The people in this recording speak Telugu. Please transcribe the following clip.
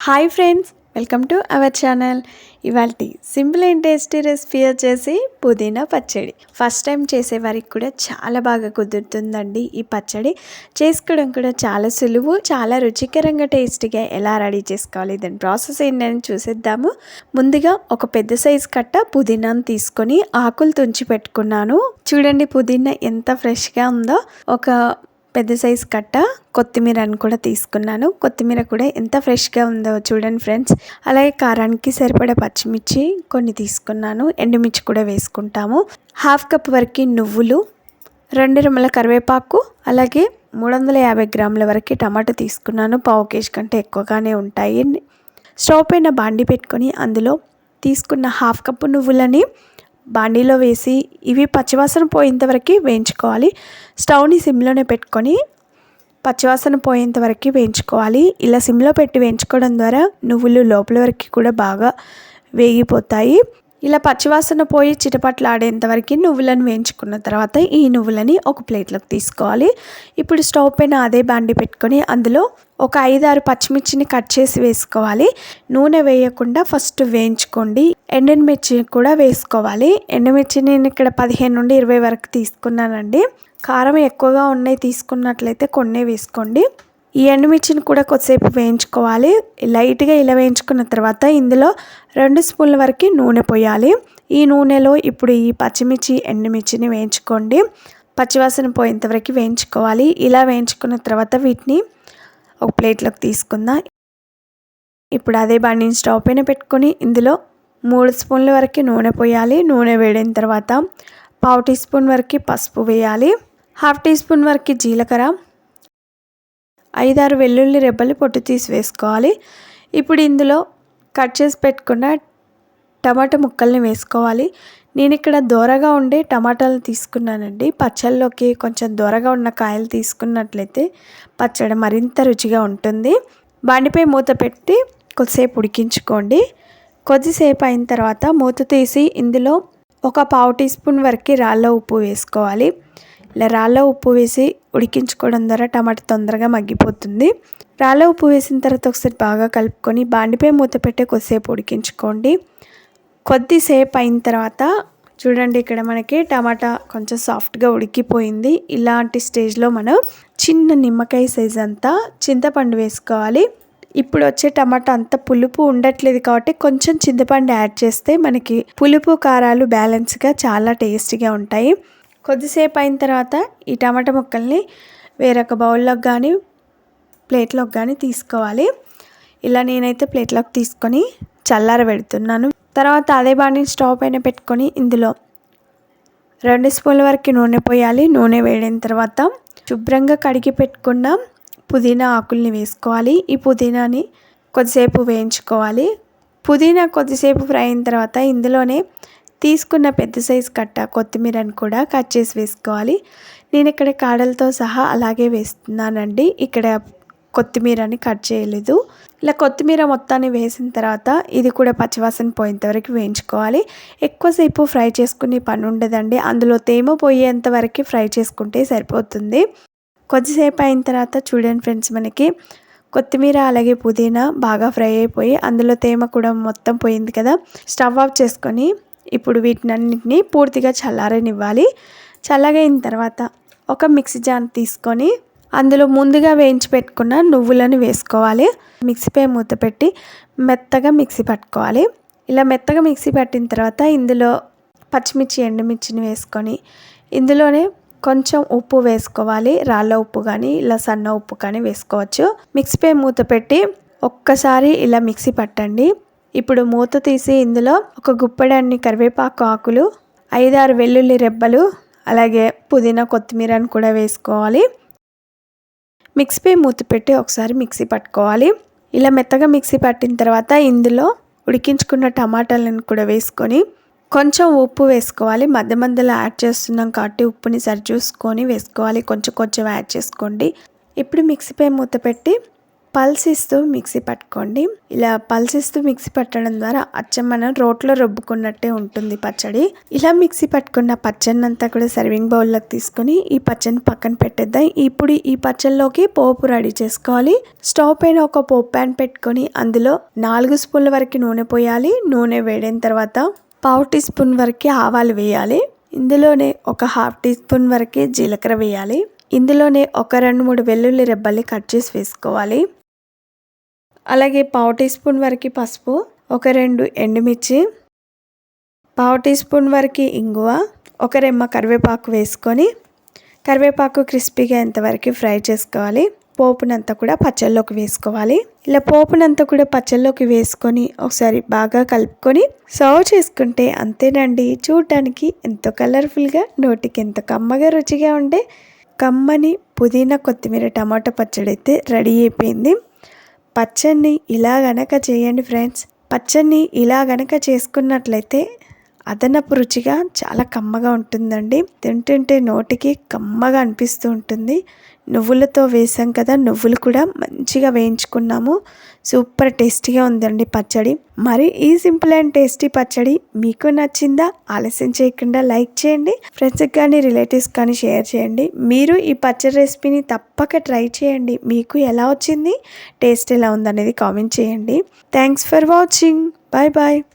Hi friends welcome to our channel. ఇవాళ సింపుల్ అండ్ టేస్టీ రెసిపీ వచ్చేసి పుదీనా పచ్చడి. ఫస్ట్ టైం చేసే వారికి కూడా చాలా బాగా కుదురుతుందండి ఈ పచ్చడి. చేసుకోవడం కూడా చాలా సులువు చాలా రుచికరంగా టేస్టీగా ఎలా రెడీ చేసుకోవాలి దాని ప్రాసెస్ ఏంటని చూసేద్దాము. ముందుగా ఒక పెద్ద సైజు కట్ట పుదీనాను తీసుకొని ఆకులు తుంచి పెట్టుకున్నాను. చూడండి పుదీనా ఎంత ఫ్రెష్గా ఉందో. ఒక పెద్ద సైజ్ కట్ట కొత్తిమీరని కూడా తీసుకున్నాను. కొత్తిమీర కూడా ఎంత ఫ్రెష్గా ఉందో చూడండి ఫ్రెండ్స్. అలాగే కారానికి సరిపడే పచ్చిమిర్చి కొన్ని తీసుకున్నాను. ఎండుమిర్చి కూడా వేసుకుంటాము. హాఫ్ కప్ వరకు నువ్వులు రెండు రుమల కరివేపాకు అలాగే మూడు వందల యాభై గ్రాముల వరకు టమాటో తీసుకున్నాను. పావు కేజీ కంటే ఎక్కువగానే ఉంటాయి. స్టవ్ పైన బాండి పెట్టుకొని అందులో తీసుకున్న హాఫ్ కప్పు నువ్వులని బాండీలో వేసి ఇవి పచ్చివాసన పోయేంత వరకు వేయించుకోవాలి. స్టవ్ని సిమ్లోనే పెట్టుకొని పచ్చివాసన పోయేంత వరకు వేయించుకోవాలి. ఇలా సిమ్లో పెట్టి వేయించుకోవడం ద్వారా నువ్వులు లోపల వరకు కూడా బాగా వేగిపోతాయి. ఇలా పచ్చివాసన పోయి చిటపట్లాడేంతవరకు నువ్వులను వేయించుకున్న తర్వాత ఈ నువ్వులని ఒక ప్లేట్లోకి తీసుకోవాలి. ఇప్పుడు స్టవ్ పైన అదే బాండి పెట్టుకొని అందులో ఒక ఐదారు పచ్చిమిర్చిని కట్ చేసి వేసుకోవాలి. నూనె వేయకుండా ఫస్ట్ వేయించుకోండి. ఎండమిర్చి కూడా వేసుకోవాలి. ఎండుమిర్చి నేను ఇక్కడ పదిహేను నుండి ఇరవై వరకు తీసుకున్నానండి. కారం ఎక్కువగా ఉన్నాయి తీసుకున్నట్లయితే కొన్నే వేసుకోండి. ఈ ఎండుమిర్చిని కూడా కొద్దిసేపు వేయించుకోవాలి. లైట్గా ఇలా వేయించుకున్న తర్వాత ఇందులో రెండు స్పూన్ల వరకు నూనె పోయాలి. ఈ నూనెలో ఇప్పుడు ఈ పచ్చిమిర్చి ఎండుమిర్చిని వేయించుకోండి. పచ్చివాసన పోయేంత వరకు వేయించుకోవాలి. ఇలా వేయించుకున్న తర్వాత వీటిని ఒక ప్లేట్లోకి తీసుకుందాం. ఇప్పుడు అదే బండిని స్టవ్ పైన పెట్టుకొని ఇందులో మూడు స్పూన్ల వరకు నూనె పోయాలి. నూనె వేడిన తర్వాత పావు టీ స్పూన్ వరకు పసుపు వేయాలి. హాఫ్ టీ స్పూన్ వరకు జీలకర్ర. ఐదారు వెల్లుల్లి రెబ్బలు పొట్టు తీసి వేసుకోవాలి. ఇప్పుడు ఇందులో కట్ చేసి పెట్టుకున్న టమాటా ముక్కల్ని వేసుకోవాలి. నేను ఇక్కడ దూరగా ఉండే టమాటాలు తీసుకున్నానండి. పచ్చళ్ళలోకి కొంచెం దూరగా ఉన్న కాయలు తీసుకున్నట్లయితే పచ్చడి మరింత రుచిగా ఉంటుంది. బండిపై మూత పెట్టి కొద్దిసేపు ఉడికించుకోండి. కొద్దిసేపు అయిన తర్వాత మూత తీసి ఇందులో ఒక పావు టీ స్పూన్ వరకు రాళ్ళ ఉప్పు వేసుకోవాలి. ఇలా రాళ్ళ ఉప్పు వేసి ఉడికించుకోవడం ద్వారా టమాటా తొందరగా మగ్గిపోతుంది. రాళ్ళ ఉప్పు వేసిన తర్వాత ఒకసారి బాగా కలుపుకొని బాండిపై మూత పెట్టే కొద్దిసేపు ఉడికించుకోండి. కొద్దిసేపు అయిన తర్వాత చూడండి ఇక్కడ మనకి టమాటా కొంచెం సాఫ్ట్గా ఉడికిపోయింది. ఇలాంటి స్టేజ్లో మనం చిన్న నిమ్మకాయ సైజ్ అంతా చింతపండు వేసుకోవాలి. ఇప్పుడు వచ్చే టమాటా అంత పులుపు ఉండట్లేదు కాబట్టి కొంచెం చింతపండు యాడ్ చేస్తే మనకి పులుపు కారాలు బ్యాలెన్స్గా చాలా టేస్టీగా ఉంటాయి. కొద్దిసేపు అయిన తర్వాత ఈ టమాటా ముక్కల్ని వేరొక బౌల్లోకి కానీ ప్లేట్లోకి కానీ తీసుకోవాలి. ఇలా నేనైతే ప్లేట్లోకి తీసుకొని చల్లార పెడుతున్నాను. తర్వాత అదే బాండిని స్టవ్ పైన పెట్టుకొని ఇందులో రెండు స్పూన్ల వరకు నూనె పోయాలి. నూనె వేడిన తర్వాత శుభ్రంగా కడిగి పెట్టుకున్న పుదీనా ఆకుల్ని వేసుకోవాలి. ఈ పుదీనాని కొద్దిసేపు వేయించుకోవాలి. పుదీనా కొద్దిసేపు ఫ్రై అయిన తర్వాత ఇందులోనే తీసుకున్న పెద్ద సైజు కట్ట కొత్తిమీరని కూడా కట్ చేసి వేసుకోవాలి. నేను ఇక్కడ కాడలతో సహా అలాగే వేస్తున్నానండి. ఇక్కడ కొత్తిమీరని కట్ చేయలేదు. ఇలా కొత్తిమీర మొత్తాన్ని వేసిన తర్వాత ఇది కూడా పచ్చివాసన పోయేంత వరకు వేయించుకోవాలి. ఎక్కువసేపు ఫ్రై చేసుకునే పని ఉండదండి. అందులో తేమ పోయేంత వరకు ఫ్రై చేసుకుంటే సరిపోతుంది. కొద్దిసేపు అయిన తర్వాత చూడండి ఫ్రెండ్స్ మనకి కొత్తిమీర అలాగే పుదీనా బాగా ఫ్రై అయిపోయి అందులో తేమ కూడా మొత్తం పోయింది కదా. స్టవ్ ఆఫ్ చేసుకొని ఇప్పుడు వీటినన్నింటినీ పూర్తిగా చల్లారనివ్వాలి. చల్లగైన తర్వాత ఒక మిక్సీ జార్ తీసుకొని అందులో ముందుగా వేయించి పెట్టుకున్న నువ్వులను వేసుకోవాలి. మిక్సీపై మూత పెట్టి మెత్తగా మిక్సీ పట్టుకోవాలి. ఇలా మెత్తగా మిక్సీ పట్టిన తర్వాత ఇందులో పచ్చిమిర్చి ఎండుమిర్చిని వేసుకొని ఇందులోనే కొంచెం ఉప్పు వేసుకోవాలి. రాళ్ళ ఉప్పు కానీ ఇలా సన్న ఉప్పు కానీ వేసుకోవచ్చు. మిక్సీపై మూత పెట్టి ఒక్కసారి ఇలా మిక్సీ పట్టండి. ఇప్పుడు మూత తీసి ఇందులో ఒక గుప్పెడన్ని కరివేపాకు ఆకులు ఐదారు వెల్లుల్లి రెబ్బలు అలాగే పుదీనా కొత్తిమీరని కూడా వేసుకోవాలి. మిక్సీపై మూత పెట్టి ఒకసారి మిక్సీ పట్టుకోవాలి. ఇలా మెత్తగా మిక్సీ పట్టిన తర్వాత ఇందులో ఉడికించుకున్న టమాటాలను కూడా వేసుకొని కొంచెం ఉప్పు వేసుకోవాలి. మధ్య మధ్యలో యాడ్ చేస్తున్నాం కాబట్టి ఉప్పుని సరిచూసుకొని వేసుకోవాలి. కొంచెం కొంచెం యాడ్ చేసుకోండి. ఇప్పుడు మిక్సీపై మూత పెట్టి పల్స్ ఇస్తూ మిక్సీ పట్టుకోండి. ఇలా పల్స్ ఇస్తూ మిక్సీ పట్టడం ద్వారా అచ్చం మనం రోట్లో రుబ్బుకున్నట్టే ఉంటుంది పచ్చడి. ఇలా మిక్సీ పట్టుకున్న పచ్చడిని అంతా కూడా సర్వింగ్ బౌల్లోకి తీసుకొని ఈ పచ్చడిని పక్కన పెట్టేద్దాం. ఇప్పుడు ఈ పచ్చడిలోకి పోపు రెడీ చేసుకోవాలి. స్టవ్ పైన ఒక పోపు ప్యాన్ పెట్టుకొని అందులో నాలుగు స్పూన్ల వరకు నూనె పోయాలి. నూనె వేడైన తర్వాత పావు టీ స్పూన్ వరకు ఆవాలు వేయాలి. ఇందులోనే ఒక హాఫ్ టీ స్పూన్ వరకే జీలకర్ర వేయాలి. ఇందులోనే ఒక రెండు మూడు వెల్లుల్లి రెబ్బల్ని కట్ చేసి వేసుకోవాలి. అలాగే పావు టీ స్పూన్ వరకు పసుపు ఒక రెండు ఎండుమిర్చి పావు టీ స్పూన్ వరకు ఇంగువ ఒక రెమ్మ కరివేపాకు వేసుకొని కరివేపాకు క్రిస్పీగా ఎంతవరకు ఫ్రై చేసుకోవాలి పోపునంతా కూడా పచ్చళ్ళలోకి వేసుకోవాలి. ఇలా పోపునంతా కూడా పచ్చళ్ళలోకి వేసుకొని ఒకసారి బాగా కలుపుకొని సర్వ్ చేసుకుంటే అంతేనండి. చూడటానికి ఎంతో కలర్ఫుల్గా నోటికి ఎంతో కమ్మగా రుచిగా ఉండే కమ్మని పుదీనా కొత్తిమీర టమాటో పచ్చడి అయితే రెడీ అయిపోయింది. పచ్చడిని ఇలా గనక చేయండి ఫ్రెండ్స్. పచ్చడిని ఇలా గనక చేసుకున్నట్లయితే అదనపు రుచిగా చాలా కమ్మగా ఉంటుందండి. తింటుంటే నోటికి కమ్మగా అనిపిస్తూ ఉంటుంది. నువ్వులతో వేసాం కదా నువ్వులు కూడా మంచిగా వేయించుకున్నాము. సూపర్ టేస్టీగా ఉందండి పచ్చడి. మరి ఈ సింపుల్ అండ్ టేస్టీ పచ్చడి మీకు నచ్చిందా? ఆలస్యం చేయకుండా లైక్ చేయండి. ఫ్రెండ్స్కి కానీ రిలేటివ్స్ కానీ షేర్ చేయండి. మీరు ఈ పచ్చడి రెసిపీని తప్పక ట్రై చేయండి. మీకు ఎలా వచ్చింది? టేస్ట్ ఎలా ఉందనేది కామెంట్ చేయండి. Thanks for watching. Bye bye.